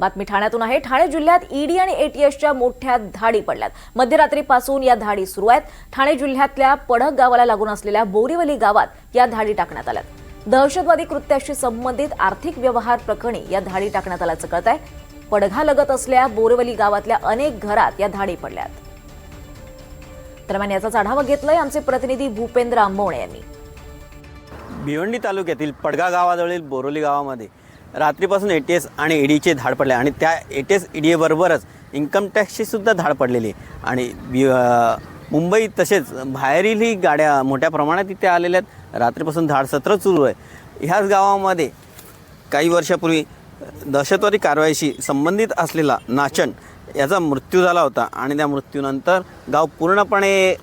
बातमी ठाण्यातून आहे. ठाणे जिल्ह्यात ईडी आणि एटीएसच्या मोठ्या धाडी पडल्यात. मध्यरात्रीपासून या धाडी सुरू आहेत. ठाणे जिल्ह्यातल्या पडक गावाला लागून असलेल्या बोरीवली गावात या धाडी टाकण्यात आल्यात. दहशतवादी कृत्याशी संबंधित आर्थिक व्यवहार प्रकरणी या धाडी टाकण्यात आल्याचं कळत आहे पडघा असल्या बोरीवली गावातल्या अनेक घरात या धाडी पडल्यात. दरम्यान याचाच आढावा घेतलाय आमचे प्रतिनिधी भूपेंद्र आंबवणे यांनी. भिवंडी तालुक्यातील पडगा गावाजवळील बोरोली गावामध्ये रात्रीपासून ए टी एस आणि ईडीचे धाड पडले आणि त्या ए टी एस ई बरोबरच इन्कम टॅक्सचीसुद्धा धाड पडलेली. आणि बि मुंबई तसेच बाहेरीलही गाड्या मोठ्या प्रमाणात इथे आलेल्या आहेत. रात्रीपासून धाड सत्र सुरू आहे. ह्याच गावामध्ये काही वर्षापूर्वी दहशतवादी कारवाईशी संबंधित असलेला नाचन याचा मृत्यू झाला होता आणि त्या मृत्यूनंतर गाव पूर्णपणे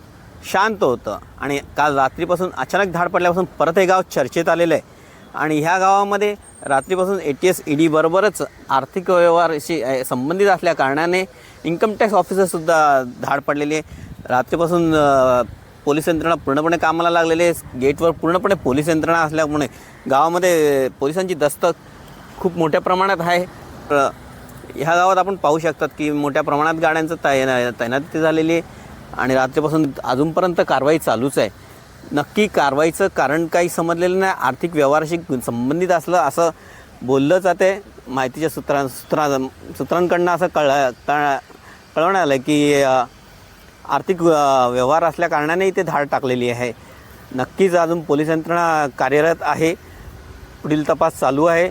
शांत होतं आणि काल रात्रीपासून अचानक धाड पडल्यापासून परत हे गाव चर्चेत आलेलं आहे. आणि ह्या गावामध्ये रात्रीपासून A T S E D बरोबरच आर्थिक व्यवहारशी संबंधित असल्या कारणाने इन्कम टॅक्स ऑफिसरसुद्धा धाड पडलेली आहे. रात्रीपासून पोलीस यंत्रणा पूर्णपणे कामाला लागलेली आहे. गेटवर पूर्णपणे पोलीस यंत्रणा असल्यामुळे गावामध्ये पोलिसांची दस्त खूप मोठ्या प्रमाणात आहे. प्र- ह्या गावात आपण पाहू शकतात की मोठ्या प्रमाणात गाड्यांचं तैना तैनाती झालेली आहे. आणि रात्रीपासून अजूनपर्यंत कारवाई चालूच आहे. नक्की कारवाईचं कारण काही समजलेलं नाही. आर्थिक व्यवहाराशी संबंधित असलं असं बोललं जाते. माहितीच्या सूत्रा सूत्रा सूत्रांकडनं असं कळ कळ कळवण्यात आलं की आर्थिक व्यवहार असल्या कारणाने इथे धाड टाकलेली आहे. नक्कीच अजून पोलीस यंत्रणा कार्यरत आहे. पुढील तपास चालू आहे.